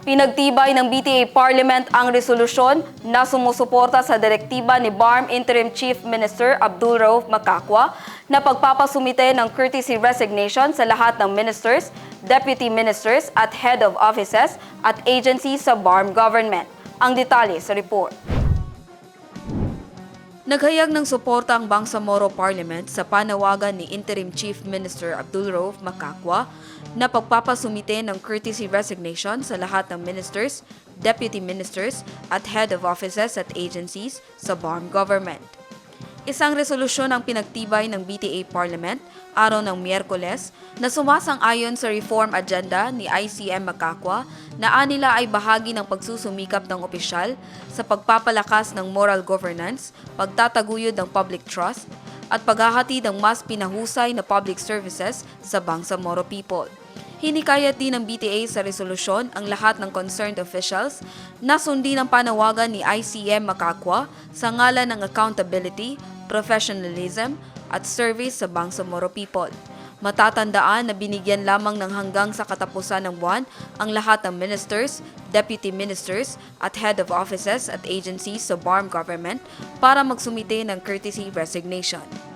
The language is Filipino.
Pinagtibay ng BTA Parliament ang resolusyon na sumusuporta sa direktiba ni BARM Interim Chief Minister Abdul Rauf Makakwa na pagpapasumite ng courtesy resignation sa lahat ng ministers, deputy ministers at head of offices at agencies sa BARM government. Ang detalye sa report. Naghayag ng suporta ang Bangsamoro Parliament sa panawagan ni Interim Chief Minister Abdul Rauf Makakwa na pagpapasumite ng courtesy resignation sa lahat ng ministers, deputy ministers at head of offices at agencies sa BARM government. Isang resolusyon ang pinagtibay ng BTA Parliament araw ng Miyerkules na sumasang-ayon sa reform agenda ni ICM Makakwa na anila ay bahagi ng pagsusumikap ng opisyal sa pagpapalakas ng moral governance, pagtataguyod ng public trust, at paghahatid ng mas pinahusay na public services sa Bangsamoro people. Hinikayat din ng BTA sa resolusyon ang lahat ng concerned officials na sundin ang panawagan ni ICM Makakwa sa ngalan ng accountability, professionalism at service sa Bangsamoro people. Matatandaan na binigyan lamang ng hanggang sa katapusan ng buwan ang lahat ng ministers, deputy ministers at head of offices at agencies sa BARM government para magsumite ng courtesy resignation.